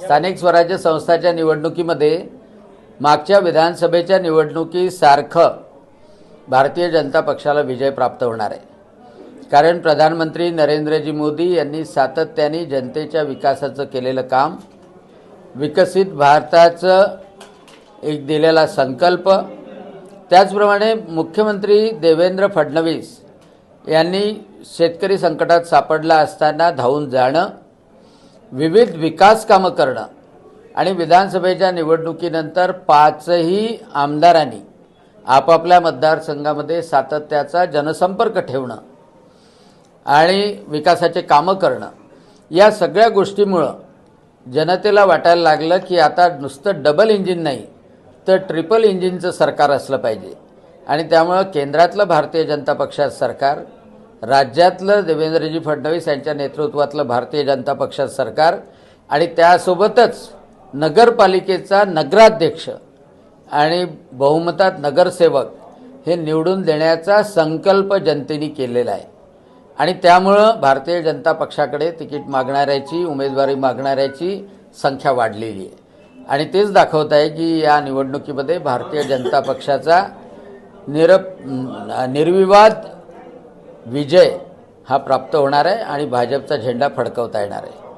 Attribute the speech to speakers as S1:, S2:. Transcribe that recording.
S1: स्थानिक स्वराज्य संस्थाच्या निवडणुकीमध्ये मागच्या विधानसभेच्या निवडणुकीसारखं भारतीय जनता पक्षाला विजय प्राप्त होणार आहे. कारण प्रधानमंत्री नरेंद्रजी मोदी यांनी सातत्याने जनतेच्या विकासाचं केलेलं काम विकसित भारताचं एक दिलेला संकल्प त्याचप्रमाणे मुख्यमंत्री देवेंद्र फडणवीस यांनी शेतकरी संकटात सापडला असताना धावून जाणं विविध विकास कामं करणं. आणि विधानसभेच्या निवडणुकीनंतर पाचही आमदारांनी आपापल्या मतदारसंघामध्ये सातत्याचा जनसंपर्क ठेवणं आणि विकासाचे कामं करणं. या सगळ्या गोष्टीमुळं जनतेला वाटायला लागलं की आता नुसतं डबल इंजिन नाही तर ट्रिपल इंजिनचं सरकार असलं पाहिजे. आणि त्यामुळं केंद्रातलं भारतीय जनता पक्षाचं सरकार राज्यातलं देवेंद्रजी फडणवीस यांच्या नेतृत्वातलं भारतीय जनता पक्षाचं सरकार आणि त्यासोबतच नगरपालिकेचा नगराध्यक्ष आणि बहुमतात नगरसेवक हे निवडून देण्याचा संकल्प जनतेने केलेला आहे. आणि त्यामुळं भारतीय जनता पक्षाकडे तिकीट मागणाऱ्याची उमेदवारी मागणाऱ्याची संख्या वाढलेली आहे. आणि तेच दाखवत आहे की या निवडणुकीमध्ये भारतीय जनता पक्षाचा निरप निर्विवाद विजय हा प्राप्त होणार आहे आणि भाजपचा झेंडा फडकवता येणार आहे.